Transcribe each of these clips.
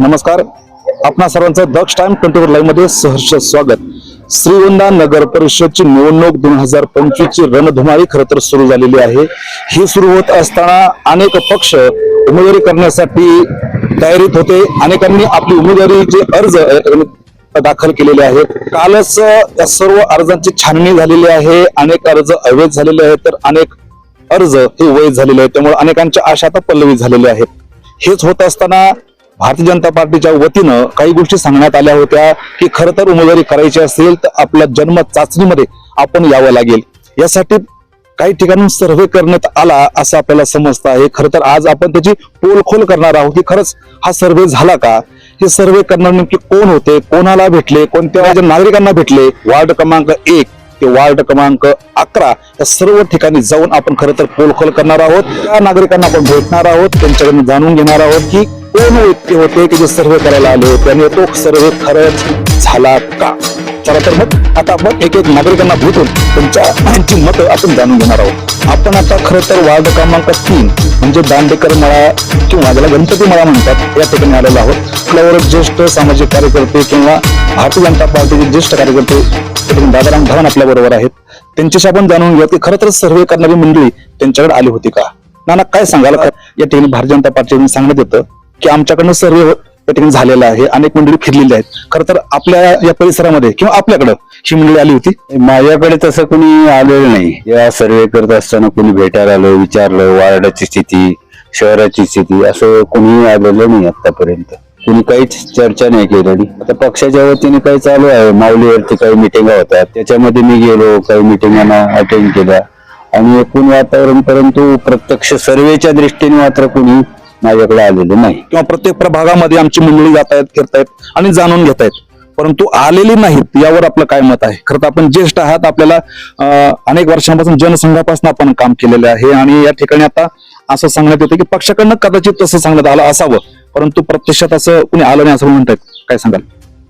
नमस्कार. आपणा सर्वांचं दक्ष टाइम ट्वेंटी फोर लाईव्हमध्ये सहर्ष स्वागत. श्रीगोंदा नगर परिषदची निवडणूक दोन हजार पंचवीस ची रणधुमाळी खरं तर सुरू झालेली आहे. ही सुरू होत असताना अनेक पक्ष उमेदवारी करण्यासाठी तयारीत होते. अनेकांनी आपली उमेदवारीचे अर्ज दाखल केलेले आहेत कालच या सर्व अर्जांची छाननी झालेली आहे. अनेक अर्ज अवैध झालेले आहेत तर अनेक अर्ज हे वैध झालेले आहेत. त्यामुळे अनेकांच्या आशा आता पल्लवी झालेल्या आहेत. हेच होत असताना भारतीय जनता पार्टीच्या वतीनं काही गोष्टी सांगण्यात आल्या होत्या की खरं तर उमेदवारी करायची असेल तर आपल्या जन्म चाचणीमध्ये आपण यावं लागेल. यासाठी काही ठिकाणी सर्व्हे करण्यात आला असं आपल्याला समजतं आहे. खरं तर आज आपण त्याची पोलखोल करणार आहोत की खरंच हा सर्व्हे झाला का? हे सर्व्हे करणार नेमके कोण होते? कोणाला भेटले? कोणत्या राज्य नागरिकांना भेटले? वार्ड क्रमांक एक ते वार्ड क्रमांक अकरा या सर्व ठिकाणी जाऊन आपण खरं तर पोलखोल करणार आहोत. त्या नागरिकांना आपण भेटणार आहोत. त्यांच्याकडून जाणून घेणार आहोत की कोण व्यक्ती होते की जे सर्वे करायला आले होते? आणि तो सर्वे खरंच झाला का? चला तर मग आता आपण एक एक नागरिकांना भेटून त्यांच्या त्यांची मतं आपण जाणून घेणार आहोत. आपण आता खरं तर वार्ड क्रमांक तीन म्हणजे दांडेकर मळा किंवा ज्याला गणपती मळा म्हणतात या ठिकाणी आलेलो आहोत. आपल्यावर ज्येष्ठ सामाजिक कार्यकर्ते किंवा भारतीय जनता पार्टीचे ज्येष्ठ कार्यकर्ते दादाराम धवन आपल्या बरोबर आहेत. त्यांच्याशी आपण जाणून घेऊया की खरं तर सर्वे करणारी मंडळी त्यांच्याकडे आली होती का? नाना काय सांगाल? या ठिकाणी भारतीय जनता पार्टीने सांगण्यात येतं. की आमच्याकडनं सर्व या ठिकाणी झालेला आहे अनेक मंडळी फिरलेली आहेत. खरं तर आपल्या या परिसरामध्ये किंवा आपल्याकडं ही मंडळी आली होती? माझ्याकडे तसं कोणी आलेलं नाही. या सर्वे करत असताना कोणी भेटायला आलं विचारलं वार्डाची स्थिती शहराची स्थिती असं कोणी आलेलं नाही आतापर्यंत कोणी काहीच चर्चा नाही केलेली. आता पक्षाच्या वतीने काही चालू आहे? माऊलीवरती काही मिटिंगा होतात. त्याच्यामध्ये मी गेलो काही मिटिंगांना अटेंड केल्या. आणि एकूण वातावरण परंतु प्रत्यक्ष सर्वेच्या दृष्टीने मात्र कोणी माझ्याकडे आलेले नाही. किंवा प्रत्येक प्रभागामध्ये आमची मंडळी जात आहेत फिरतायत आणि जाणून घेत आहेत परंतु आलेली नाहीत यावर आपलं काय मत आहे? खरं तर आपण ज्येष्ठ आहात आपल्याला अनेक वर्षांपासून जनसंघापासून आपण काम केलेलं आहे आणि या ठिकाणी आता असं सांगण्यात येतं की पक्षाकडनं कदाचित तसं सांगण्यात आलं असावं. परंतु प्रत्यक्षात असं कुणी आलं नाही असं म्हणतात काय सांगाल?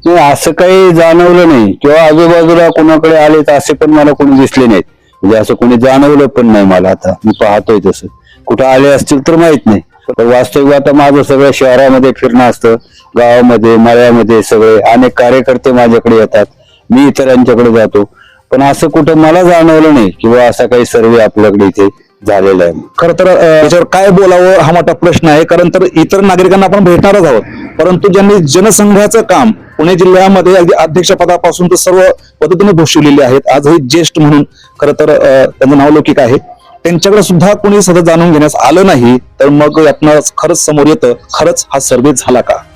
नाही असं काही जाणवलं नाही. किंवा आजूबाजूला कोणाकडे आले तर असे पण मला कोणी दिसले नाहीत. म्हणजे असं कोणी जाणवलं पण नाही मला आता. मी पाहतोय तसं. कुठं आले असतील तर माहीत नाही. तर वास्तविक आता माझं सगळं शहरामध्ये फिरणं असतं गावामध्ये मळ्यामध्ये सगळे अनेक कार्यकर्ते माझ्याकडे येतात. मी इतरांच्याकडे जातो. पण असं कुठं मला जाणवलं नाही किंवा असा काही सर्वे आपल्याकडे इथे झालेला आहे. खरं तर याच्यावर काय बोलावं हा मोठा प्रश्न आहे. कारण तर इतर नागरिकांना आपण भेटणारच आहोत. परंतु ज्यांनी जनसंघाचं काम पुणे जिल्ह्यामध्ये अगदी अध्यक्षपदापासून तर सर्व पद्धतीने भूषविलेले आहेत. आजही ज्येष्ठ म्हणून खरं तर त्यांचं नावलौकिक आहे. त्यांच्याकडे सुद्धा कोणी सतत जाणून घेण्यास आलं नाही तर मग यातनं खरंच समोर येतं खरंच हा सर्वे झाला का?